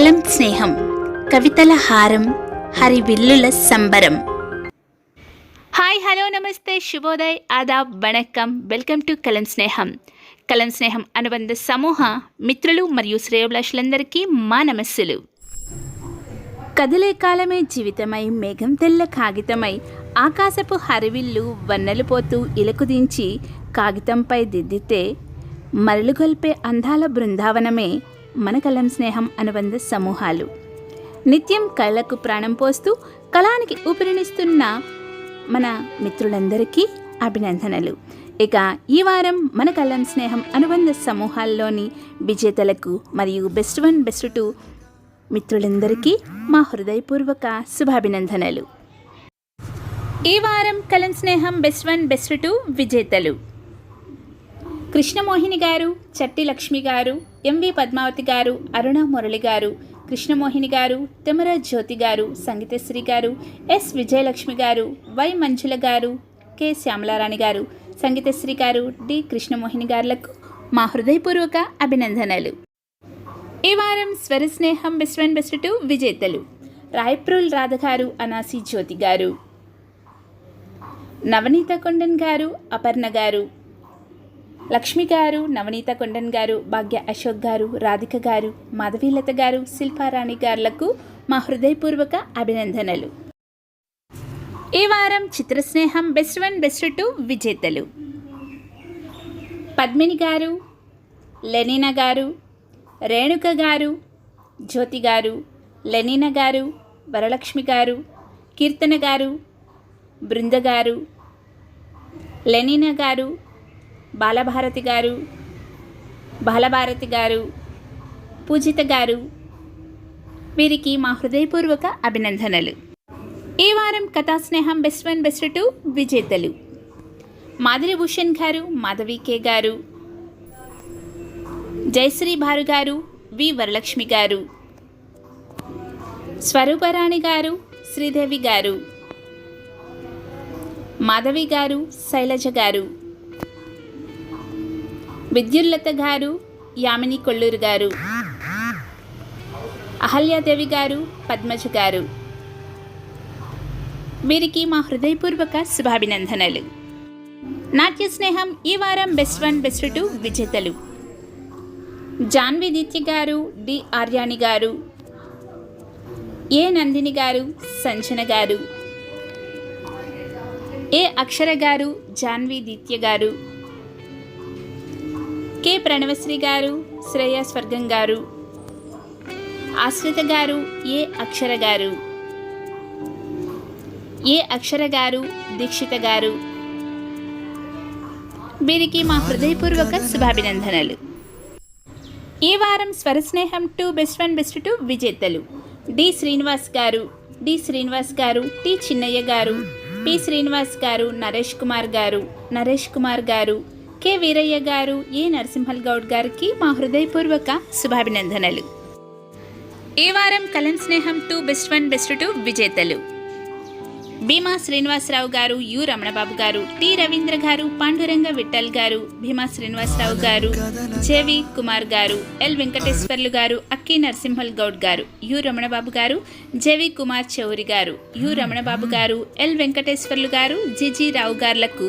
కలం స్నేహం కవితల హారం హరివిల్లుల సంబరం. హాయ్ హలో నమస్తే శుభోదయ్ ఆదాబ్ వణక్కం. వెల్కమ్ టు కలం స్నేహం. కలం స్నేహం అనుబంధ సమూహ మిత్రులు మరియు శ్రేయోభిలాషులందరికీ మా నమస్సులు. కదిలే కాలమే జీవితమై మేఘం తెల్ల కాగితమై ఆకాశపు హరివిల్లు వన్నెలు పోతూ ఇలకు దించి కాగితంపై దిద్దితే మరలుగొల్పే అందాల బృందావనమే మన కలం స్నేహం అనుబంధ సమూహాలు. నిత్యం కళలకు ప్రాణం పోస్తూ కళానికి ఊపిరినిస్తున్న మన మిత్రులందరికీ అభినందనలు. ఇక ఈ వారం మన కలం స్నేహం అనుబంధ సమూహాల్లోని విజేతలకు మరియు బెస్ట్ వన్ బెస్ట్ టూ మిత్రులందరికీ మా హృదయపూర్వక శుభాభినందనలు. ఈ వారం కలం స్నేహం బెస్ట్ వన్ బెస్ట్ టూ విజేతలు. కృష్ణమోహిని గారు చట్టి లక్ష్మి గారు ఎంవి పద్మావతి గారు అరుణ మురళి గారు కృష్ణమోహిని గారు తిమర జ్యోతి గారు సంగీతశ్రీ గారు ఎస్ విజయలక్ష్మి గారు వై మంజుల గారు కె శ్యామలారాణి గారు సంగీతశ్రీ గారు డి కృష్ణమోహిని గారులకు మా హృదయపూర్వక అభినందనలు. ఈ వారం స్వర స్నేహం బెస్ట్ అండ్ బెస్ట్ టూ విజేతలు రాయప్రూల్ రాధ గారు అనాసి జ్యోతి గారు. నవనీత కొండన్ గారు అపర్ణ గారు లక్ష్మి గారు నవనీత కొండన్ గారు భాగ్య అశోక్ గారు రాధిక గారు మాధవీలత గారు శిల్పారాణి గారులకు మా హృదయపూర్వక అభినందనలు. ఈ వారం చిత్రస్నేహం బెస్ట్ వన్ బెస్ట్ టూ విజేతలు. పద్మిని గారు లెనినా గారు రేణుక గారు జ్యోతి గారు లెనినా గారు వరలక్ష్మి గారు కీర్తన గారు బృంద గారు లెనినా గారు బాలభారతి గారు బాలభారతి గారు పూజిత గారు వీరికి మా హృదయపూర్వక అభినందనలు. ఈ వారం కథాస్నేహం బెస్ట్ వన్ బెస్ట్ టూ విజేతలు. మాధురి భూషణ్ గారు మాధవి కే గారు జయశ్రీ భారు గారు వి వరలక్ష్మి గారు స్వరూపరాణి గారు శ్రీదేవి గారు మాధవి గారు శైలజ గారు విద్యుల్లత గారు యామిని కొల్లూరు గారు. అహల్యాదేవి గారు పద్మజ గారు. వీరికి మా హృదయపూర్వక శుభాభినందనలు. నాట్య స్నేహం ఈ వారం బెస్ట్ వన్ బెస్ట్ టూ విజేతలు. జాన్వి దీత్య గారు డి ఆర్యాణి గారు. ఏ నందిని గారు సంజన గారు. ఏ అక్షర గారు జాన్వి దీత్య గారు. కె ప్రణవశ్రీ గారు శ్రేయ స్వర్గం గారు. ఆశ్రిత గారు ఏ అక్షర గారు. ఏ అక్షర గారు దీక్షిత గారు. వీరికి మా హృదయపూర్వక శుభాభినందనలు. ఈ వారం స్వరస్నేహం two best one best two విజేతలు. డి శ్రీనివాస్ గారు డి శ్రీనివాస్ గారు టి చిన్నయ్య గారు పి శ్రీనివాస్ గారు నరేష్ కుమార్ గారు నరేష్ కుమార్ గారు. కె వీరయ్య గారు ఏ నరసింహల్ గౌడ్ గారికి మా హృదయపూర్వక శుభాభినందనలు. ఈ వారం కలం స్నేహం two best one best two విజేతలు. భీమా శ్రీనివాసరావు గారు యు రమణబాబు గారు టి రవీంద్ర గారు పాండురంగ విఠల్ గారు భీమా శ్రీనివాసరావు గారు జేవి కుమార్ గారు ఎల్ వెంకటేశ్వర్లు గారు అక్కి నరసింహల్ గౌడ్ గారు యు రమణబాబు గారు జేవి కుమార్ చౌరి గారు యు రమణబాబు గారు ఎల్ వెంకటేశ్వర్లు గారు జిజి రావు గారులకు